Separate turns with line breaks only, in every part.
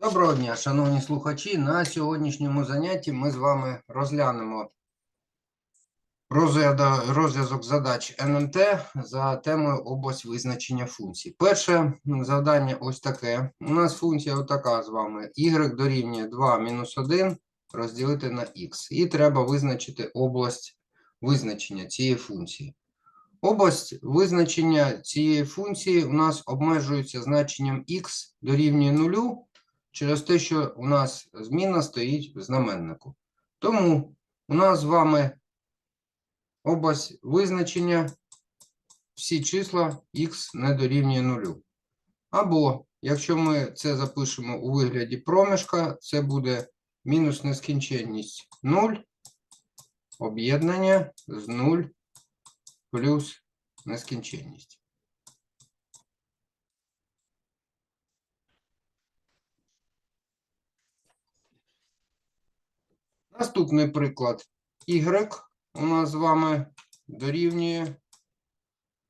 Доброго дня, шановні слухачі. На сьогоднішньому занятті ми з вами розглянемо розв'язок задач НМТ за темою область визначення функцій. Перше завдання ось таке. У нас функція отака з вами. y дорівнює 2 мінус 1 розділити на x. І треба визначити область визначення цієї функції. Область визначення цієї функції у нас обмежується значенням x дорівнює 0 через те, що у нас зміна стоїть в знаменнику. Тому у нас з вами область визначення всі числа x не дорівнює 0. Або, якщо ми це запишемо у вигляді проміжка, це буде мінус нескінченність 0, об'єднання з 0 плюс нескінченність. Наступний приклад. Y у нас з вами дорівнює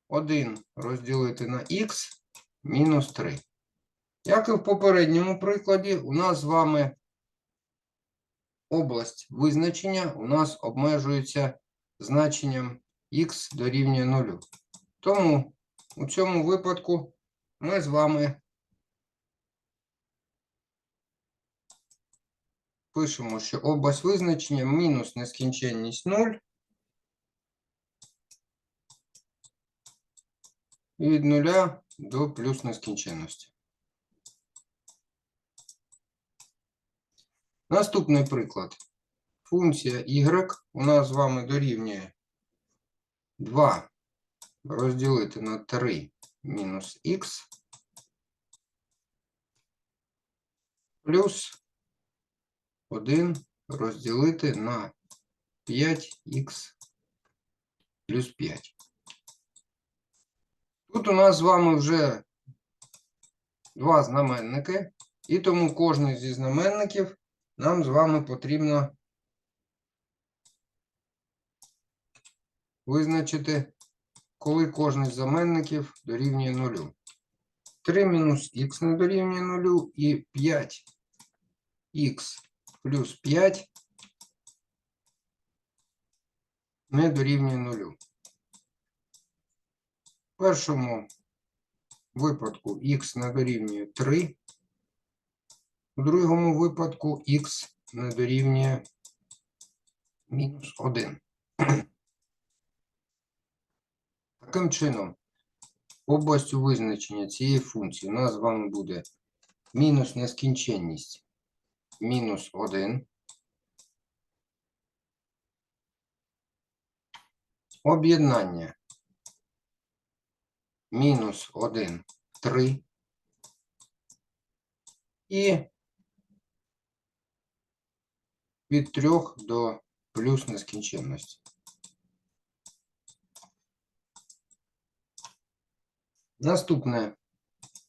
1 розділити на х мінус 3. Як і в попередньому прикладі, у нас з вами область визначення у нас обмежується значенням х дорівнює 0. Тому у цьому випадку ми з вами пишемо, що область визначення мінус нескінченність 0 і від 0 до плюс нескінченності. Наступний приклад. Функція y у нас з вами дорівнює 2 розділити на 3 мінус х плюс 1 розділити на 5х плюс 5. Тут у нас з вами вже два знаменники, і тому кожний зі знаменників нам з вами потрібно визначити, коли кожний з знаменників дорівнює 0. 3 мінус х не дорівнює 0 і 5х плюс 5 не дорівнює 0. В першому випадку х не дорівнює 3, у другому випадку х не дорівнює мінус 1. Таким чином, областю визначення цієї функції у нас з вами буде мінус нескінченність мінус 1. Об'єднання мінус 1, 3. І від 3 до плюс нескінченності. Наступне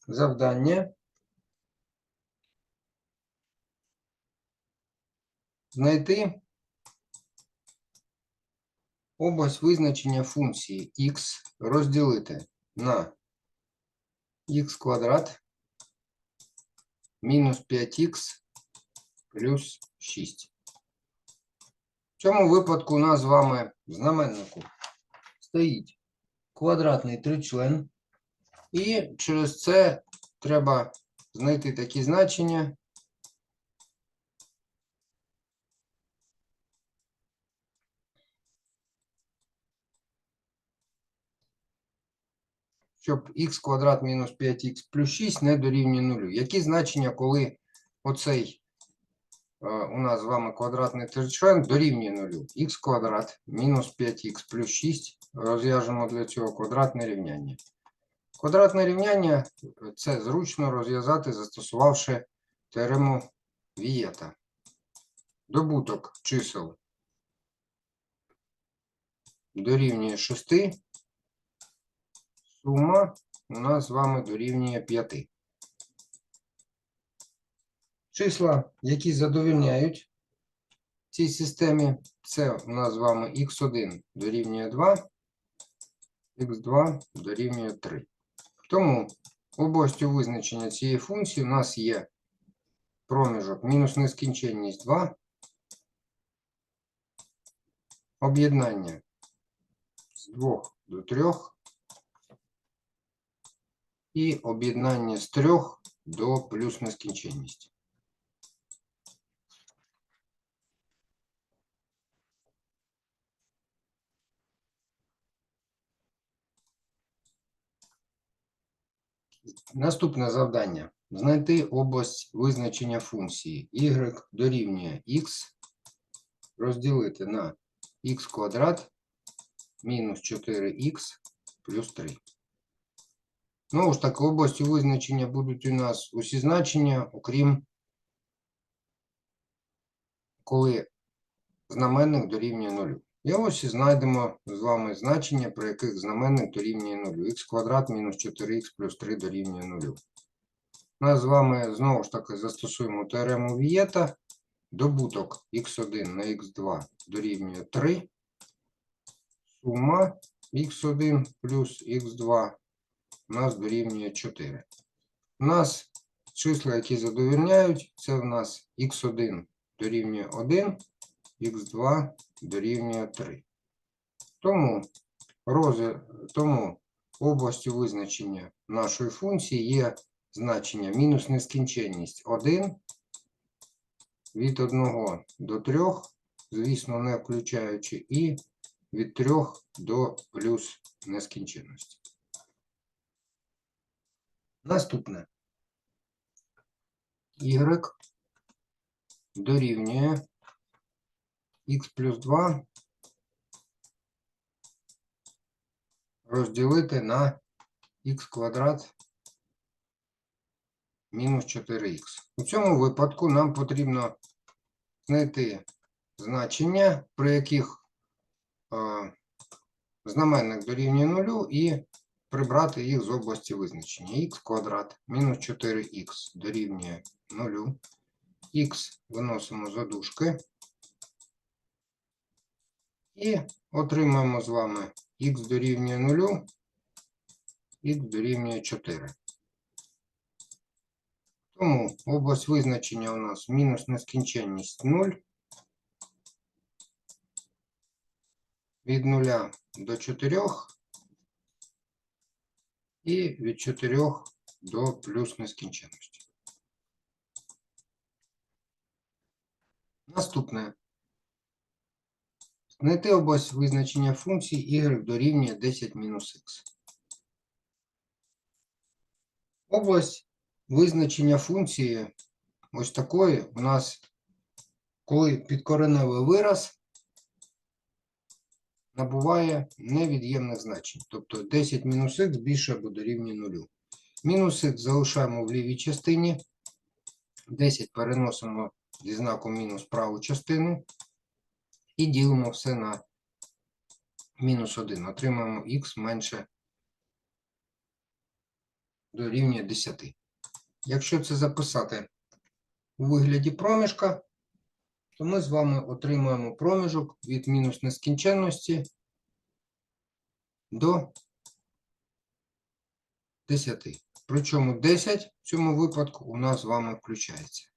завдання. Знайти область визначення функції x розділити на х квадрат мінус 5х плюс 6. В цьому випадку у нас з вами в знаменнику стоїть квадратний тричлен, і через це треба знайти такі значення, щоб х квадрат мінус 5х плюс 6 не дорівнює 0. Які значення, коли оцей е, у нас з вами квадратний тричлен дорівнює 0? х квадрат мінус 5х плюс 6. Розв'яжемо для цього квадратне рівняння. Квадратне рівняння е, це зручно розв'язати, застосувавши теорему Вієта. Добуток чисел дорівнює 6. Сума у нас з вами дорівнює 5. Числа, які задовільняють цій системі, це у нас з вами х1 дорівнює 2, х2 дорівнює 3. Тому областю визначення цієї функції у нас є проміжок мінус нескінченність 2. Об'єднання з 2 до 3. І об'єднання з 3 до плюс нескінченність. Наступне завдання. Знайти область визначення функції y дорівнює x розділити на x квадрат мінус 4x плюс 3. Знову ж таки, областю визначення будуть у нас усі значення, окрім коли знаменник дорівнює 0. І ось і знайдемо з вами значення, при яких знаменник дорівнює 0. х квадрат мінус 4х плюс 3 дорівнює 0. Ми з вами знову ж таки застосуємо теорему Вієта. Добуток х1 на х2 дорівнює 3. Сума х1 плюс х2 у нас дорівнює 4. У нас числа, які задовільняють, це в нас х1 дорівнює 1, х2 дорівнює 3. Тому, рози... Тому областю визначення нашої функції є значення мінус нескінченність 1 від 1 до 3, звісно, не включаючи, і від 3 до плюс нескінченності. Наступне. Y дорівнює х плюс 2 розділити на х квадрат мінус 4х. У цьому випадку нам потрібно знайти значення, при яких е, знаменник дорівнює 0 і прибрати їх з області визначення. х квадрат мінус 4х дорівнює 0. Х виносимо за дужки. І отримаємо з вами х дорівнює 0, х дорівнює 4. Тому область визначення у нас мінус нескінченність 0. Від 0 до 4 і від 4 до плюс нескінченності. Наступне. Знайти область визначення функції y дорівнює 10 мінус х. Область визначення функції ось такої у нас, коли підкореневий вираз набуває невід'ємних значень. Тобто 10 мінус х більше або дорівнює 0. Мінус х залишаємо в лівій частині. 10 переносимо зі знаком мінус праву частину і ділимо все на мінус 1. Отримаємо х менше дорівнює 10. Якщо це записати у вигляді проміжка, то ми з вами отримаємо проміжок від мінус нескінченності до 10. Причому 10 в цьому випадку у нас з вами включається.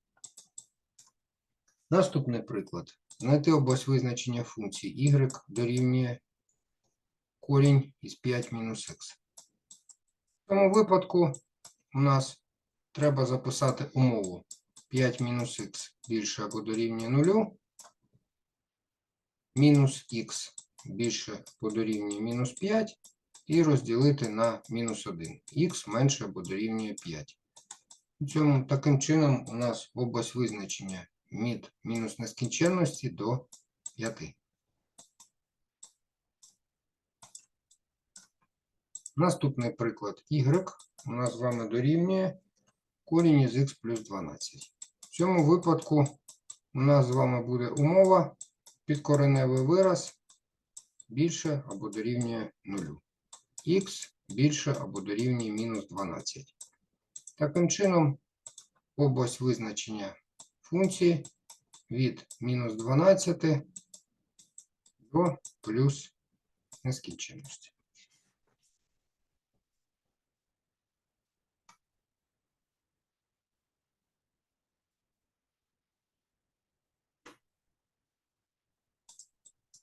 Наступний приклад. Знайти область визначення функції y дорівнює корінь із 5 мінус х. В цьому випадку у нас треба записати умову 5 мінус х більше або дорівнює 0, мінус х більше або дорівнює мінус 5 і розділити на мінус 1. х менше або дорівнює 5. Цьому таким чином у нас область визначення від мінус нескінченності до 5. Наступний приклад y у нас з вами дорівнює корінь із х плюс 12. Цьому випадку у нас з вами буде умова підкореневий вираз більше або дорівнює 0. х більше або дорівнює мінус 12. Таким чином, область визначення функції від мінус 12 до плюс нескінченності.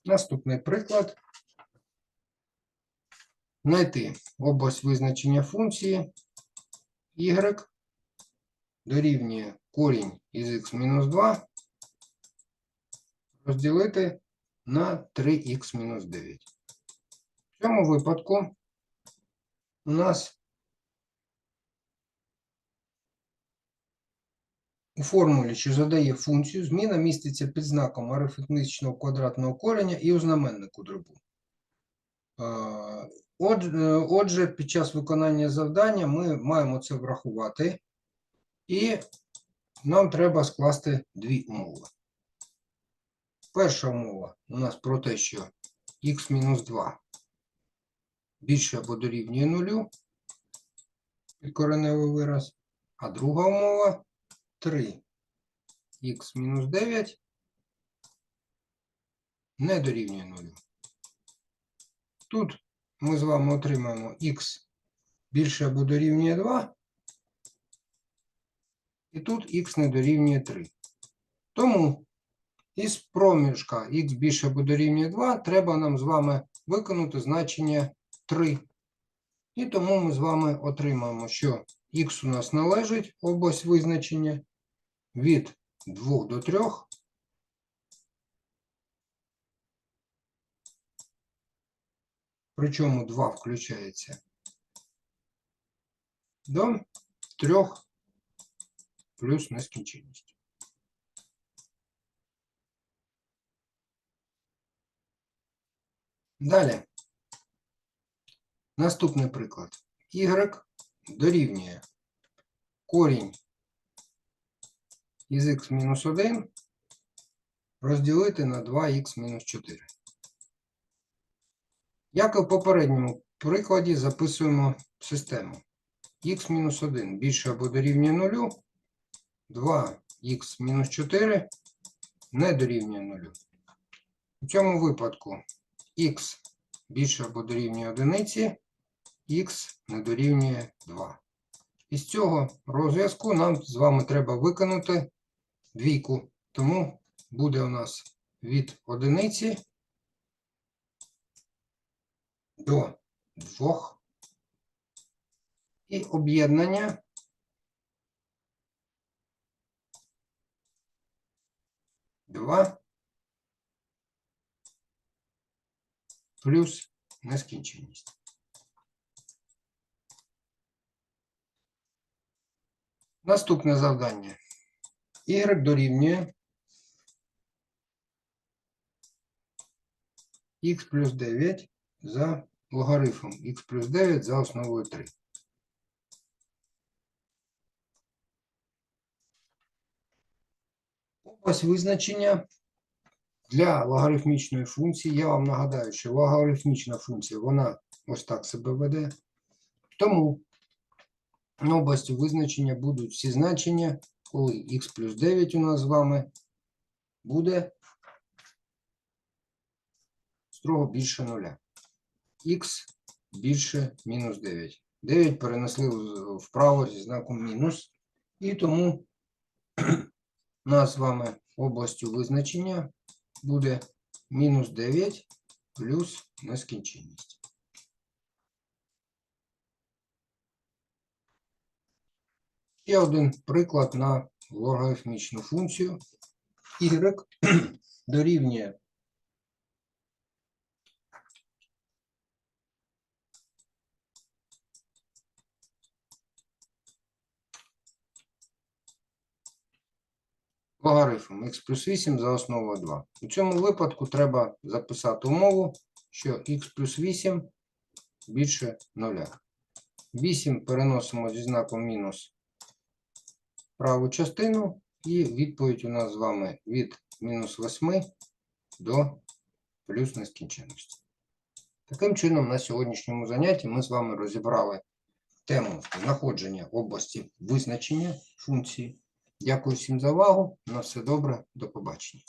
Наступний приклад. Знайти область визначення функції y дорівнює корінь із x-2 розділити на 3х-9. В цьому випадку у нас у формулі, що задає функцію, зміна міститься під знаком арифметичного квадратного кореня і у знаменнику дробу. Е, от- Отже, під час виконання завдання ми маємо це врахувати, і нам треба скласти дві умови. Перша умова у нас про те, що х-2 більше або дорівнює нулю, підкореневий вираз, а друга умова 3х-9 не дорівнює нулю. Тут ми з вами отримаємо х більше або дорівнює 2, і тут х не дорівнює 3. Тому із проміжка х більше або дорівнює 2 треба нам з вами виконати значення 3. І тому ми з вами отримаємо, що х у нас належить область визначення від 2 до 3. Причому 2 включається до 3 плюс нескінченність. Далі. Наступний приклад. Y дорівнює корінь із х мінус 1 розділити на 2х мінус 4. Як і в попередньому прикладі записуємо систему. х мінус 1 більше або дорівнює 0, 2х мінус 4 не дорівнює 0. У цьому випадку х більше або дорівнює 1, х не дорівнює 2. Із цього розв'язку нам з вами треба виконати двійку. Тому буде у нас від одиниці до 2 і об'єднання два плюс нескінченність. Наступне завдання. Y дорівнює х плюс 9 за логарифмом х плюс 9 за основою 3. Ось визначення для логарифмічної функції. Я вам нагадаю, що логарифмічна функція, вона ось так себе веде. Тому в області визначення будуть всі значення, коли х плюс 9 у нас з вами буде строго більше нуля. х більше мінус 9. 9 перенесли вправо зі знаком мінус. І тому у нас з вами областю визначення буде мінус 9 плюс нескінченність. Ще один приклад на логарифмічну функцію. y дорівнює логарифм х плюс 8 за основою 2. У цьому випадку треба записати умову, що х плюс 8 більше 0. 8 переносимо зі знаком мінус праву частину, і відповідь у нас з вами від мінус 8 до плюс нескінченності. Таким чином, на сьогоднішньому занятті ми з вами розібрали тему знаходження області визначення функції. Дякую всім за увагу. На все добре. До побачення.